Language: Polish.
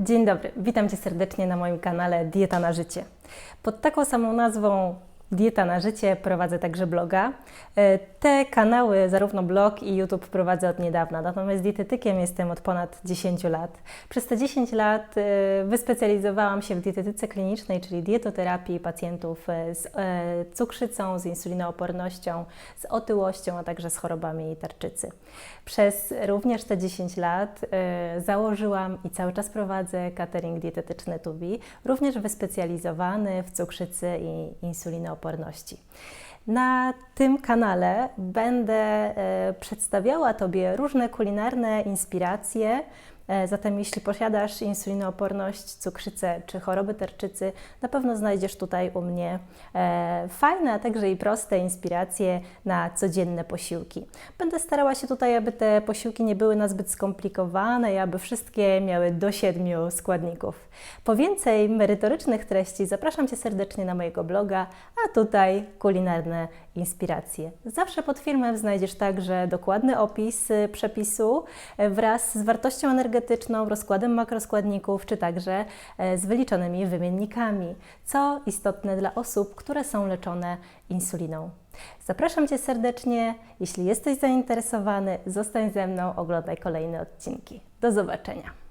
Dzień dobry, witam Cię serdecznie na moim kanale Dieta na Życie. Pod taką samą nazwą Dieta na Życie prowadzę także bloga. E, Te kanały, zarówno blog i YouTube prowadzę od niedawna, natomiast dietetykiem jestem od ponad 10 lat. Przez te 10 lat e, wyspecjalizowałam się w dietetyce klinicznej, czyli dietoterapii pacjentów e, z cukrzycą, z insulinoopornością, z otyłością, a także z chorobami tarczycy. Przez również te 10 lat założyłam i cały czas prowadzę catering dietetyczny Tubi, również wyspecjalizowany w cukrzycy i insulinooporności oporności. Na tym kanale będę e, przedstawiała Tobie różne kulinarne inspiracje. E, Zatem, jeśli posiadasz insulinooporność, cukrzycę czy choroby tarczycy, na pewno znajdziesz tutaj u mnie e, fajne, a także i proste inspiracje na codzienne posiłki. Będę starała się tutaj, aby te posiłki nie były nazbyt skomplikowane i aby wszystkie miały do siedmiu składników. Po więcej merytorycznych treści zapraszam Cię serdecznie na mojego bloga, a tutaj kulinarne inspiracje. Zawsze pod filmem znajdziesz także dokładny opis y, przepisu y, wraz z wartością energetyczną, rozkładem makroskładników, czy także e, z wyliczonymi wymiennikami, co istotne dla osób, które są leczone insuliną. Zapraszam Cię serdecznie. Jeśli jesteś zainteresowany, zostań ze mną, oglądaj kolejne odcinki. Do zobaczenia.